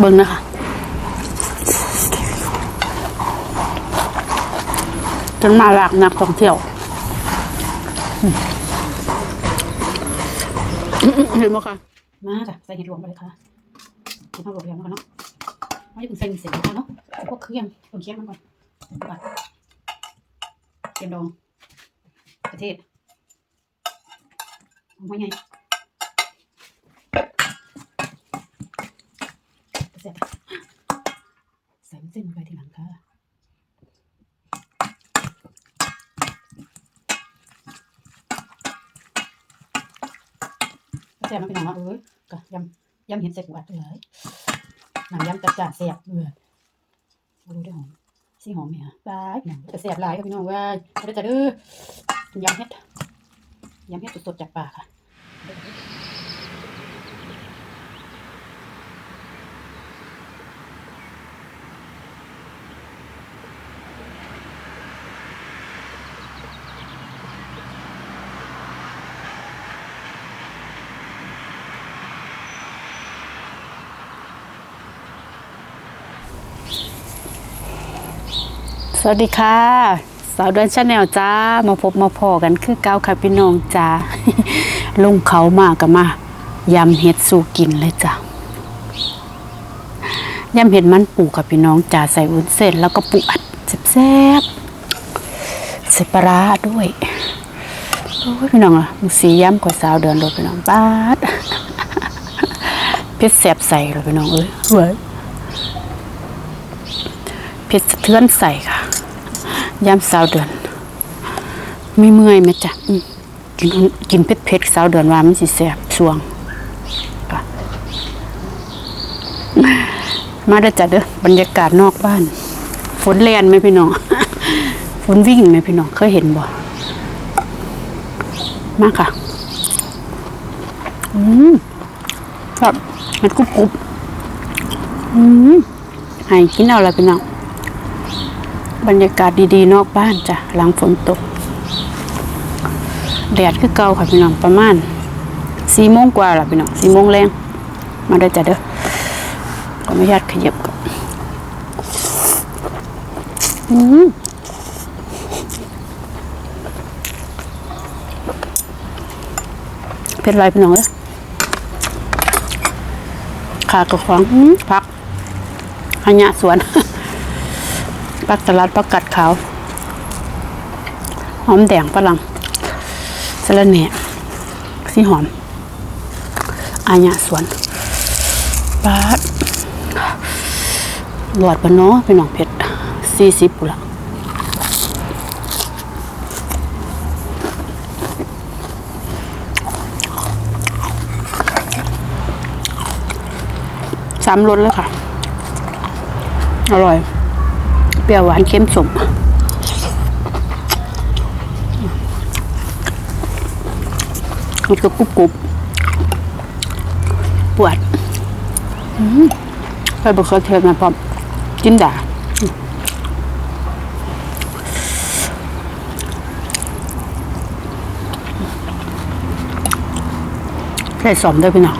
เบิ่งนะคะจนมาหลากนักท่องเที่ยวเห็นไหมคะมาจ้ะใส่เห็ดรวมไปเลยค่ะเห็ดรวมเรียงมาก่อนเนาะไม่ได้เป็นใส่เสร็จแล้วเนาะพวกเครื่องเครื่องเคียงมันก่อนเตรียมดองประเทศเอาไว้ไงเสร็จใส่เส้นลงไปทีหลังค่ะ แซ่บมันเป็นอย่างไรเอ้ยก็ยำยำเห็ดเสร็จหวานเลยน้ำยำจัดจ้านแซ่บเบื่อมาดูได้หอมสีหอมไหมฮะปลายหนังจะแซ่บหลายครับพี่น้องเว่าจะจะเด้อยำเห็ดยำเห็ดสดๆจากป่าค่ะ วัสดีค่ะ สาวเดินชาแนลจ้ามาพบมาพอกันคือเก้าค่ะพี่น้องจ้าลงเขามากกันมายำเห็ดสู่กินเลยจ้ายำเห็ดมันปูกับพี่น้องจ้าใส่วุ้นเส้นแล้วก็ปูอัดแซ่บๆใส่ปลาร้าด้วยโอ้ยพี่น้องอะมึงสีย้ำกว่าสาวเดินรถพี่น้องบาดเพชรแสบใส่เลยพี่น้องเอ้ยเว้ยเพชรสะเทือนใส่ค่ะ ย้ำสาวเดือนไม่เมื่อยไหมจ๊ะกินกินเผ็ดเผ็ดๆสาวเดือนว่ามันสิแสบช่วงมาเด้จ้ะเด้อบรรยากาศนอกบ้าน ฝนแลนไหมพี่น้องฝนวิ่งไหมพี่น้องเคยเห็นบ่มากค่ะ อืมครับมันกรุบกรุบอืมให้กินเอาละพี่น้อง บรรยากาศดีๆ นอกบ้านจ้ะหลังฝนตก แดดคือเก่าค่ะพี่น้องประมาณสี่โมงกว่าละพี่น้องสี่โมงแรงมาได้จ้ะเด้อขออนุญาตขยับก่อนอืมเผ็ดไรพี่น้องเอ้ยขากระของอื้อผักขยะสวน ปักสลัดปักกัดขาว หอมแดงฝรั่งสะระแหน่สีหอมอาญะสวนปาดหลอดปะเนาะพี่น้องเพชรสี่สิบปุนละสามรสแล้วค่ะ อร่อย ปรี้ยวหวานเค็มสมมันก็กรุบกรุบปวดอืมใส่บะเขือเทศมาพร้อมจินดาใส่สอมด้พี่น้อง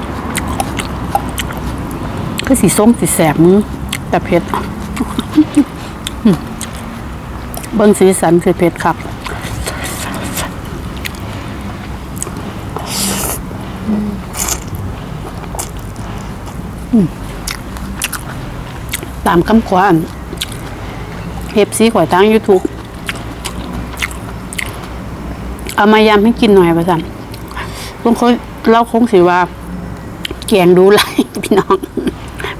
คือสีส้มสีแสบมือแต่เผ็ด เบิ้งสีสันคือเผ็ดครับตามคำขวานเฮฟซีขวายทาง YouTube เอามายำให้กินหน่อยประสันลุงเขาเราคงสิว่า แกงดูไรพี่น้อง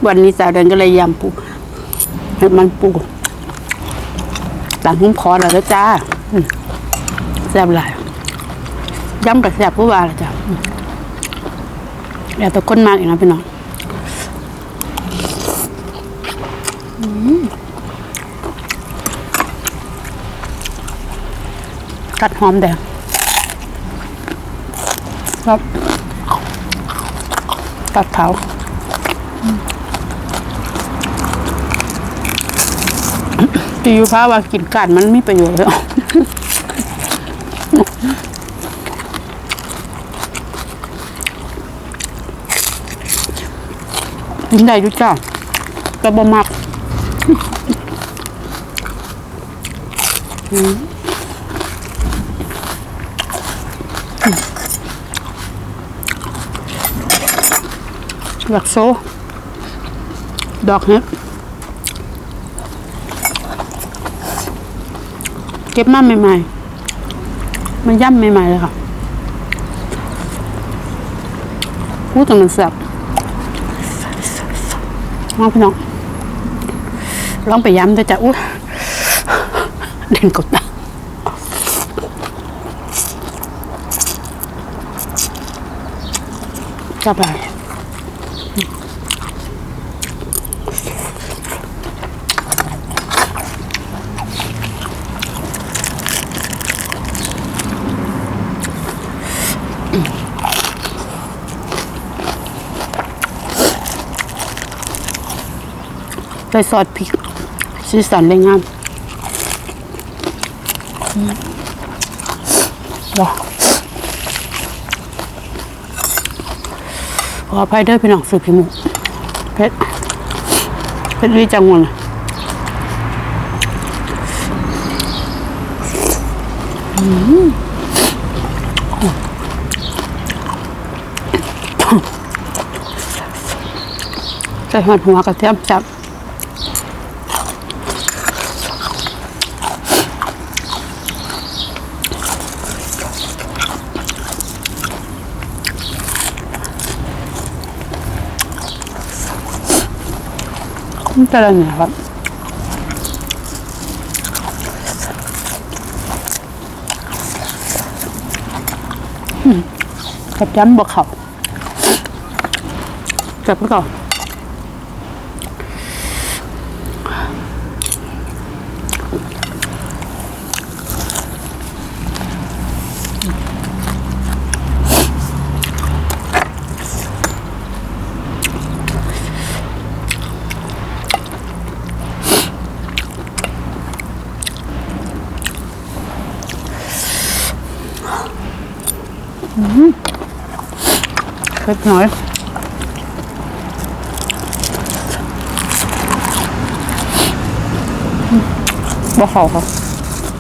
วันนี้สาวเดินก็เลยยำปูเห็ดมันปู ต่างหุ้มคอแล้วจ้าแซ่บหลายย้ำกับแซ่บผู้ว่าละจ้ะอืมเดี๋ยวตะก้นมากอีกนะพี่น้องกัดหอมแดงครับกัดเท้า ตีอยู่พาว่ากินกัดมันไมีประโยชน์เลยกินได้ด้วยจ้าก็บ่มักอยากโซดอกเห็ด ก็บมาใหม่ๆ มันย่ำใหม่ๆเลยค่ะพูดแต่มันแซ่บน้องพี่น้องลองไปย้ำด้วยจ้ะอุ้ยเด่นกดตาจับไป ใส่ซอสพริกสีสันได้งามอืมว้าวขออภัยเด้อพี่น้องสุพิมุเผ็ดเผ็ดดีจังวะนใส่หัดหัวกระเทียมจับ แต่ละเนี่ยครับกับยันบวเขาจับก็ก่อน เล็กน้อยอืมบวเขาครับ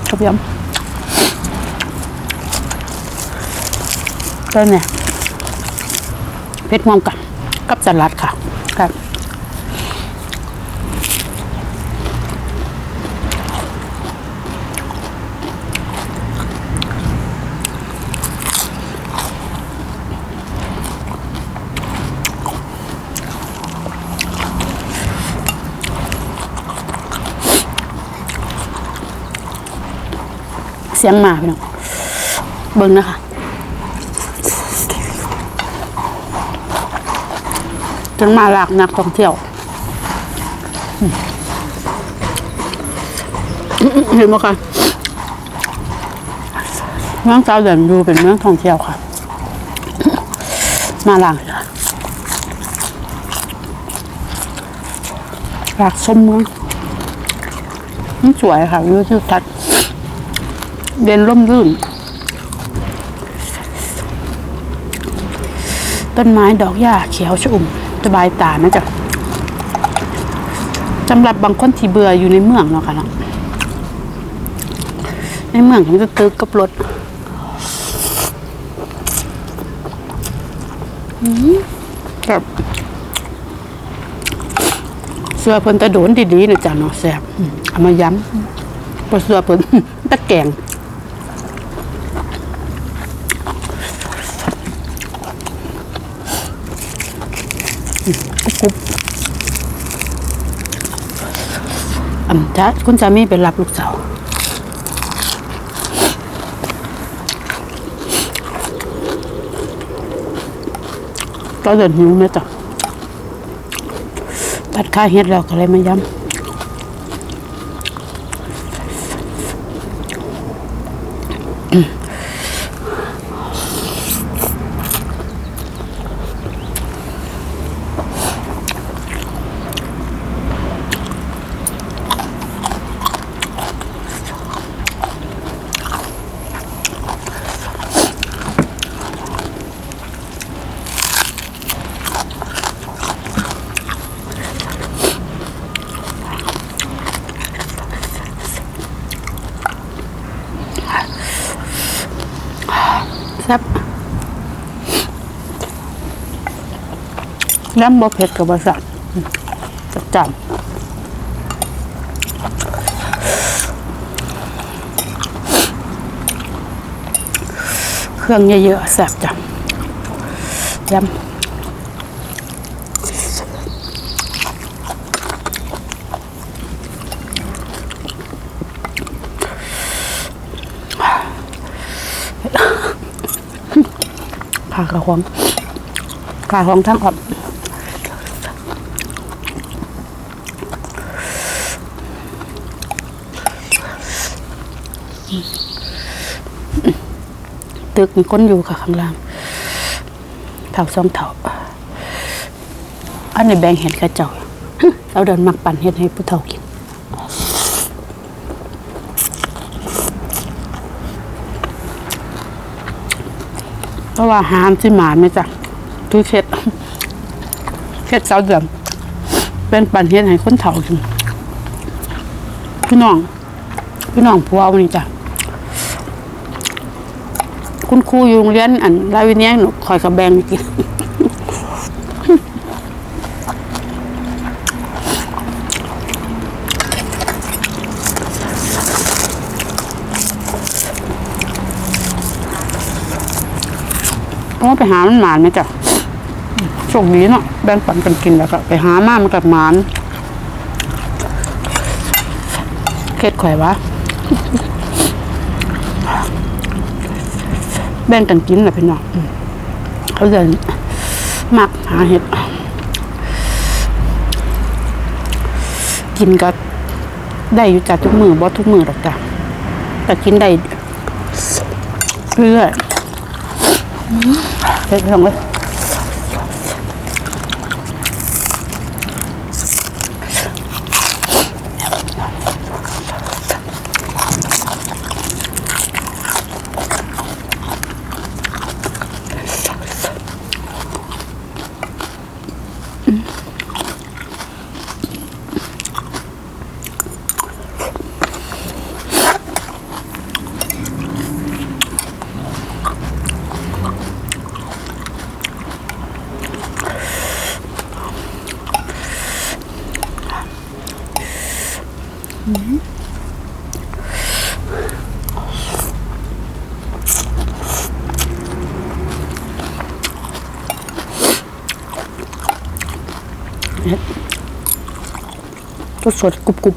กับยำก็เนี่ยเพชรมองกันกับสลัดค่ะครับ เสียงหมาพี่น้องเบิ่งนะคะเสียงมาหลากนักท่องเที่ยวเห็นไหมคะเมืองสาวเดินดูเป็นเมืองท่องเที่ยวค่ะ มาหลากหลากชมเมืองสวยค่ะวิวทิวทัศน์ เด่นร่มรื่น ต้นไม้ดอกหญ้าเขียวชอุ่มสบายตานะจ๊ะสำหรับบางคนที่เบื่ออยู่ในเมืองเนาะค่ะเนาะในเมืองมันจะตึกกับรถอืมแบบเสื้อเพิ่นตะโดนดีๆนะจ๊ะเนาะแซ่บเอามาย้ำปเสื้อเพิ่นตะแกง กุบอืมจ้าคุณสามีไปรับลูกสาวก็เดินหิวไหมจ๊ะตัดค่าเฮ็ดแล้วก็เลยมาย้ำ น้ำบ่เผ็ดกับบะสับจัดจานเครื่องเยอะๆแซ่บจังยำขากระหองขาของทั้งออด ตึกมีคนอยู่ค่ะ ข้างล่างเท่าสองเท่าอันนี้แบ่งเห็ดกระเจ้าเราเดินมักปั่นเห็ดให้ผู้เฒ่ากินเพราะว่าหามที่หมาไม่จ้ะทุเช็ดเช็ดเสาเดือมเป็นปั่นเห็ดให้คนเฒ่ากินพี่น้อง พี่น้องผัวเอานี่จ้ะ คุณครูอยู่โรงเรียนอันราวิเนียหนูคอยกับแบงกินเพราะว่าไปหามันหมานไหมจ๊ะโชคดีเนาะแบ่งปันกันกินแล้วก็ไปหามามันกับหมานเคล็ดข่อยวะ แบ่งกันกินแหละพี่น้องอืมเขาจะมักหาเห็ด กินก็ได้อยู่จากทุกมือบ่ทุกมือหรอกจ้ะแต่กินได้เรื่อยอืมเด็ดลงเลย สดกรุบกรุบ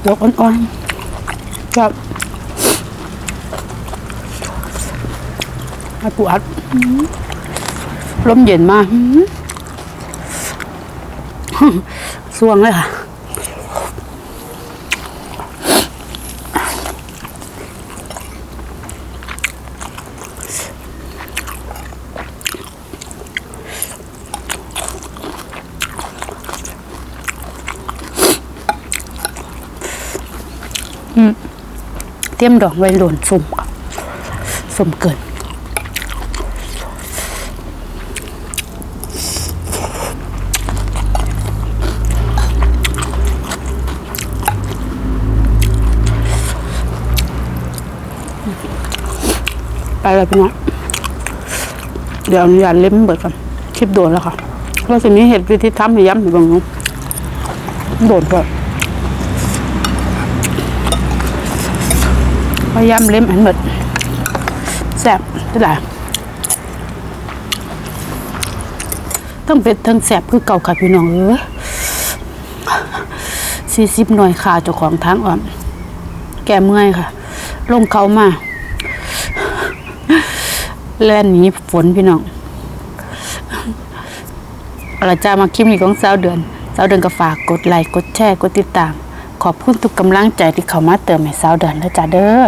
เดี๋ยวอ่อนๆกับให้ปูอัดลมเย็นมาก สวงเลยค่ะ เตรียมดอกไวหล่นสุ่มค่ะสุ่มเกินไปแล้วพี่น้องเดี๋ยวอนุญาตเล่มเบิดก่อนคลิปโดนแล้วค่ะแล้วทีนี้เห็ดวิธีทำให้ย้ำอยู่บางนู้นโดนเปิด พยายามเล็มให้หมดแซ่บได้หลายต้องเป็นทั้งแซ่บคือเก่าค่ะพี่น้องเอ้ยสี่สิบหน่วยขาเจ้าของทางอ่อนแก่เมื่อยค่ะ ลงเขามา แล่นหนีฝนพี่น้องเราจะมาคลิปนี้ของสาวเดือนสาวเดือนก็ฝากกดไลค์กดแชร์กดติดตาม อบคุณทุกกำลังใจที่เขามาเติมให้สาวเดือนนะจ๊ะเด้อ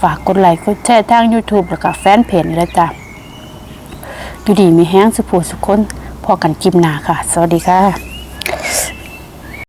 ฝากกดไลค์กดแชร์ทาง YouTube แล้วก็แฟนเพจนี่ละจ้ะอยู่ดีมีแห้งสุขสุขคนพอกันคลิปหน้าค่ะ สวัสดีค่ะ